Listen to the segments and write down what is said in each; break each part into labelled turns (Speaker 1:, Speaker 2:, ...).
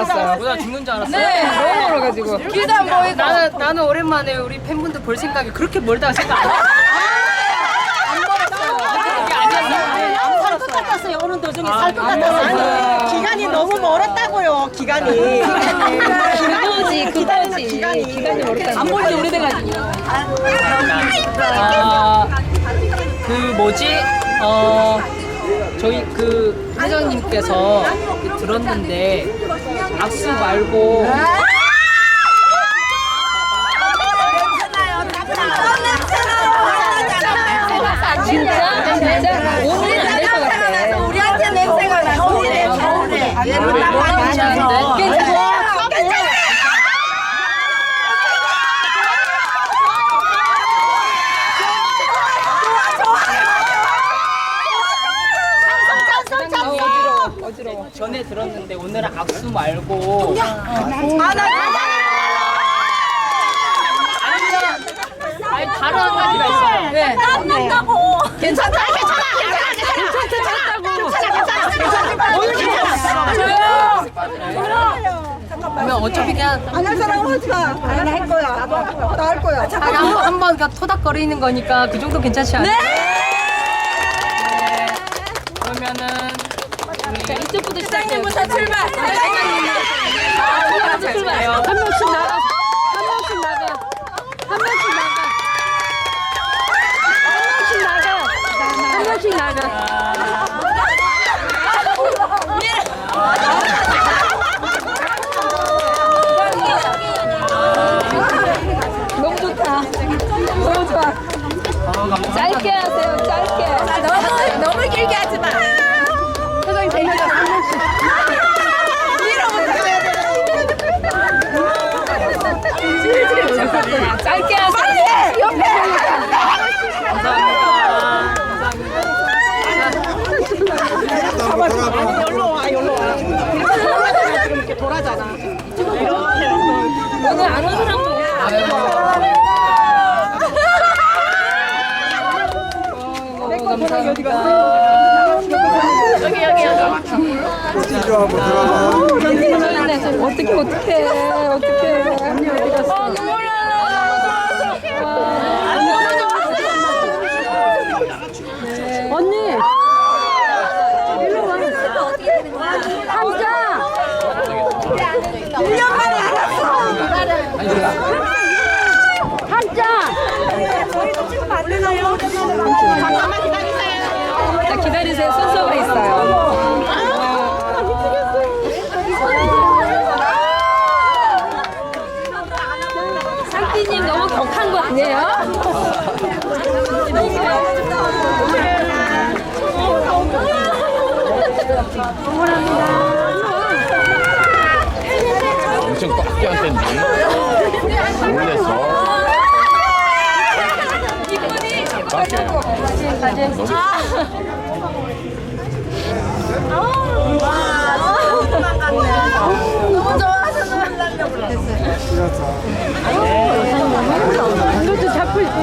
Speaker 1: 알았어요.
Speaker 2: 보다 죽는 줄 알았어요.
Speaker 1: 네, 너무 멀어가지고.
Speaker 3: 길도 안 보이고.
Speaker 2: 나는 나는 오랜만에 우리 팬분들 볼 생각이 그렇게 멀다고 생각 안.
Speaker 4: 살것 같았어요. 오는 도중에
Speaker 2: 살것안
Speaker 4: 같았어요. 기간이 너무 멀었다고요. 기간이.
Speaker 1: 그거지, 그거지.
Speaker 4: 기간이.
Speaker 1: 기간이 멀었다. 안 볼지 오래돼가지고.
Speaker 2: 아, 그 뭐지? 어, 저희 그 회장님께서 그 들었는데 악수 말고
Speaker 1: 진짜? 진짜? 오늘은 안될 것 같아.
Speaker 3: 우리한테 냄새가 나. 얘는 딱 많이 마셔서.
Speaker 1: 괜찮아. 아, 어지러워, 어지러워.
Speaker 2: 전에 들었는데 오늘은 악수 말고. 아니 다른 한 가지가 있어요.
Speaker 1: 네.
Speaker 3: 괜찮다.
Speaker 2: 그러면 어차피 그냥
Speaker 4: 안 할 사람은 하지 마. 안 할 거야. 나도 나할 거야.
Speaker 2: 한번 한번 그냥 토닥거리는 거니까 그 정도 괜찮지 않아요? 네.
Speaker 1: 자, 이쪽부터 시작해요.
Speaker 3: 부터 출발.
Speaker 1: 이쪽부터 출발해요. 한 명씩 나가. 한 명씩 나가. 한 명씩 나가. 한 명씩 나가. 한 명씩 나가. 너무 좋다. 너무 좋아. 하세요. 짧게.
Speaker 4: 이렇게 돌아잖아.
Speaker 1: 오늘 안온 사람 감사합니다.
Speaker 3: 여기, 여기, 여기.
Speaker 1: 어떻게 어떻게 어떻게 언니 어디 갔어? 언니 일로 와. 앉아.
Speaker 3: 1년 만에 알았어.
Speaker 1: 앉아.
Speaker 3: 저희도 지금 안 되나요? 잠깐만 기다리세요.
Speaker 1: 자 기다리세요. 순서가 있어요. 상띠님 너무 격한 거 아니에요?
Speaker 5: 엄청 꽉 껴안던데 놀랬어 밖에
Speaker 3: 너무 좋아서 놀라려고 그랬어.
Speaker 1: 이것도 잡고 있고.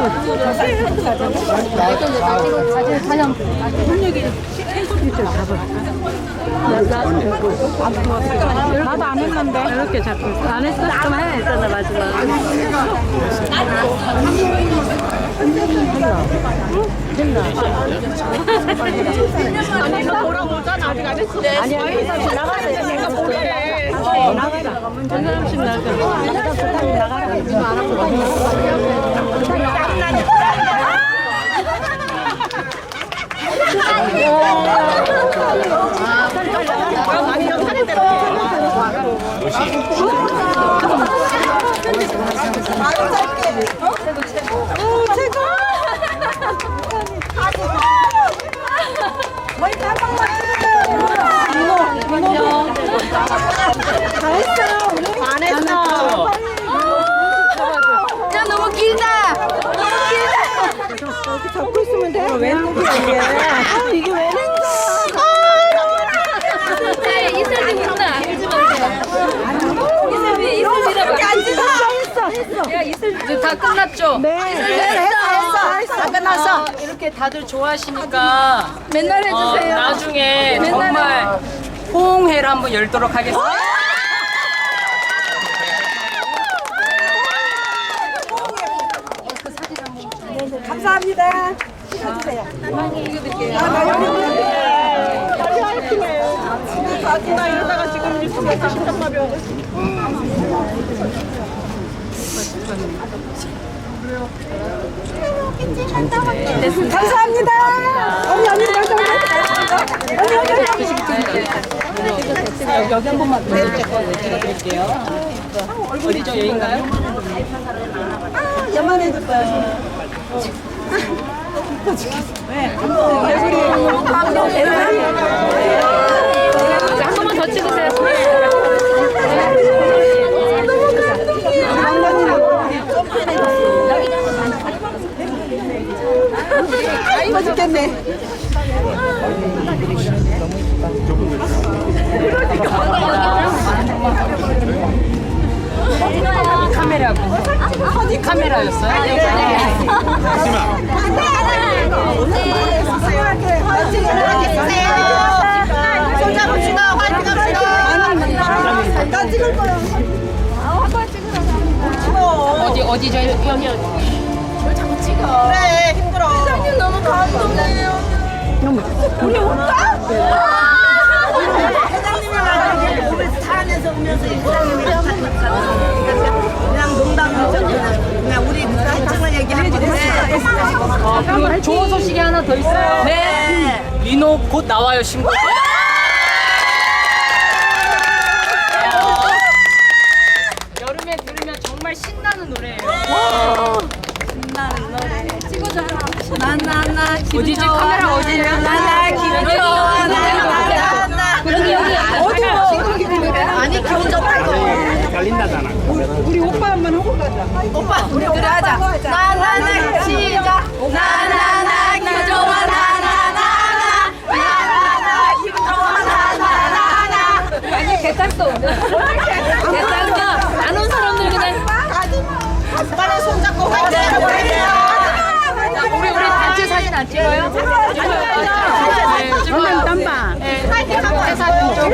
Speaker 1: 나도 안 했는데 이렇게 잡고. 안 했어? 좀 해. 했잖아 마지막.
Speaker 4: 아니, 너 돌아오잖아. 아직 안 했어. 아니, 아니, 나가야 돼. 내가 보게.
Speaker 1: 한 사람씩 나가.
Speaker 4: 너 차례 대로. 안 했어.
Speaker 3: 야, 너무 길다. 너무 길다.
Speaker 4: 이렇게 잡고 있으면 돼. 왼쪽이 이게. 아, 이게 왜
Speaker 1: 네. 야, 이슬비 다 끝났죠?
Speaker 4: 네.
Speaker 3: 했어, 했어. 했어. 다 끝났어.
Speaker 2: 어, 이렇게 다들 좋아하시니까
Speaker 3: 맨날
Speaker 2: 어,
Speaker 3: 해주세요.
Speaker 2: 나중에 정말 호응회를 한번 열도록 하겠습니다.
Speaker 4: 감사합니다. 찍어주세요.
Speaker 1: 아, 나 여기 딸이 화이팅해요. 아줌마 이러다가 지금 유튜브에 신장마 배워고
Speaker 4: 감사합니다. 언니 언니 감사합니다. 언니 언니 언니.
Speaker 2: 여기 한 번만 더 찍어드릴게요. 어디죠? 여긴가요?
Speaker 4: 연만해줄 거야.
Speaker 3: 한
Speaker 4: 아니
Speaker 2: 카메라였어요?
Speaker 4: 아. 아니 어디 어디 저 형이 저 자꾸
Speaker 2: 찍어.
Speaker 4: 그래 힘들어. 세상님 너무 가슴 없네요. 우리 오빠? 얘기해 주세요.
Speaker 2: 좋은 소식이 하나 더 있어요.
Speaker 4: 네.
Speaker 2: 민호 곧 나와요 신곡. 여름에 들으면 정말 신나는 노래예요.
Speaker 4: 나나나
Speaker 2: 어디지? 카메라 어디예요?
Speaker 4: 나나 기분 좋아 나나나 여기 여기 어디로 아니 기분 좋다고 우리 오빠 한번 하고 가자 오빠 우리 그래 하자 나나나 시작 나나나 좋아 나나나나 나나나 좋아 나나나나
Speaker 3: 아니 개딸도 개딸도 안온 사람들 그냥
Speaker 4: 빨리 손잡고 화이팅
Speaker 2: 안 찍어요? 찍어요. 땀바. 회사 좀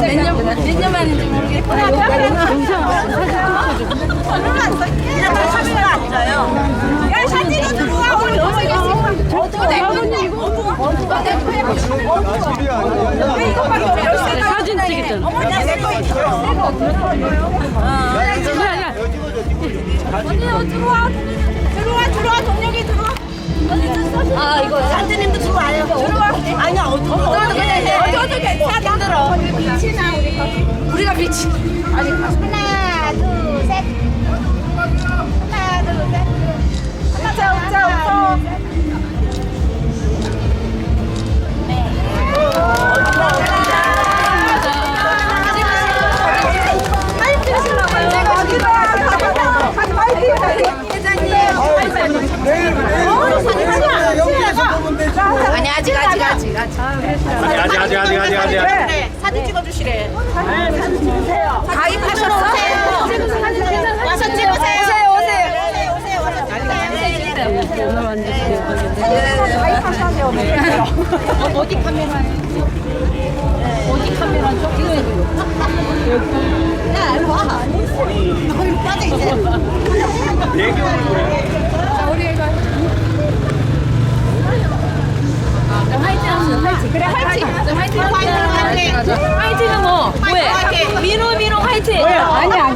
Speaker 3: 몇년 만인지
Speaker 4: 모르겠어요. 얼마 안 써요. 그냥 3일안 써요.
Speaker 3: 사진 찍겠잖아.
Speaker 4: 들어와 들어와 동력이 들어와 아 이거 산드님도 들어와요 들어와 아니야 어디 어디 어디 어디 괜찮아 힘들어 빛이나 우리 우리가 빛이 아니 하나 둘 셋 하나 둘셋 웃자 웃자 아니 아직 아직 아직 아직
Speaker 5: 아직 아직 아직 아직 아직 아직
Speaker 4: 사진 찍어주시래. 사진 찍으세요. 가입하셨어요. 와서 찍으세요. 오세요, 오세요. 오세요, 와서 찍으세요. 못해요, 네.
Speaker 2: 어, 어디 카메라에? 어디 카메라죠? 이거. 야,
Speaker 3: 일로 와. 너 이거 빠져, 이제. 아니야,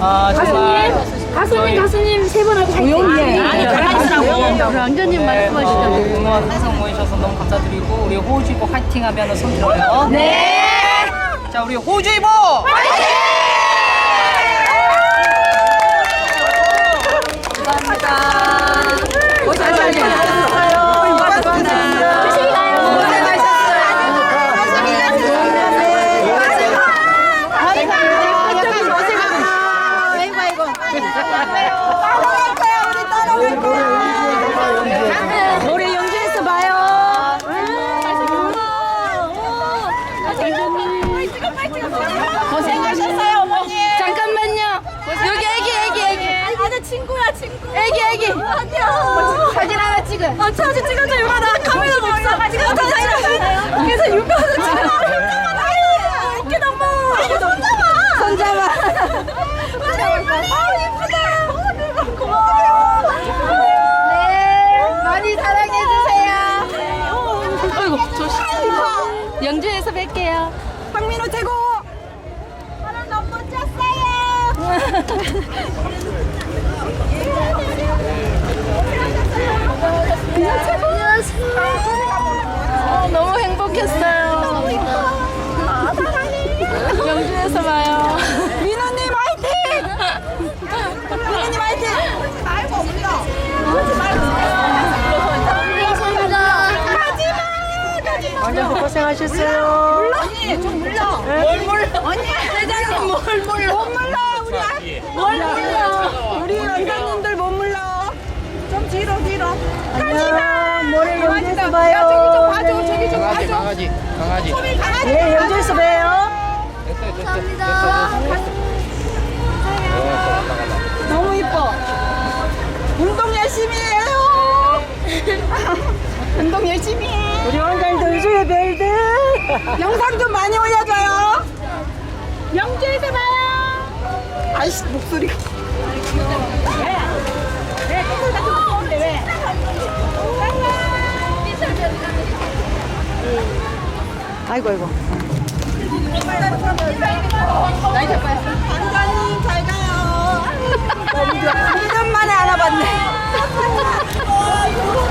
Speaker 3: 아,
Speaker 2: 정말.
Speaker 3: 가수님 세 번 하고 조용히 해. 아니 가수라고. 왕자님 말씀하시죠.
Speaker 2: 응원 항상 모이셔서 너무 감사드리고 우리 호주이보 화이팅 하면 손 들어요. 네. 자, 우리 호주이보
Speaker 3: 노래
Speaker 4: 고생하셨어요, 어머니.
Speaker 3: 잠깐만요. 여기 애기 애기 애기.
Speaker 4: 아 내 친구야, 친구.
Speaker 3: 애기 애기.
Speaker 4: 안녕.
Speaker 3: 사진 하나 찍어.
Speaker 4: 아, 사진 찍어줘, 이거 나.
Speaker 3: 카메라 없어가지고 저 그래서 육아도 찍어 너무 손잡아 손잡아 아 예쁘 어,
Speaker 1: 너무 행복했어요. 영주에서 봐요.
Speaker 3: 민호님 화이팅! 민호님 화이팅! 말고 없어.
Speaker 2: 완전 고생하셨어요.
Speaker 3: 언니 좀 물러 뭘 물러 언니. 대장님 뭘 물러 못 물러 우리 아- 뭘 물러 우리 원장님들 못 물러 좀 뒤로 뒤로. 가지마 모레 연주에서 봐요. 야 저기 좀 봐줘 저기 좀
Speaker 5: 강아지,
Speaker 3: 봐줘.
Speaker 5: 강아지, 강아지.
Speaker 3: 강아지 네 연주에서 봬요. 너무 이뻐. 운동 열심히 해요. 운동 열심히 해. 우리 원장님도 우주의 별들. 영상 좀 많이 올려줘요. 영주에서 봐요 아이씨 목소리가 아이고 아이고. 관광님 잘 가요 2년 만에 알아봤네.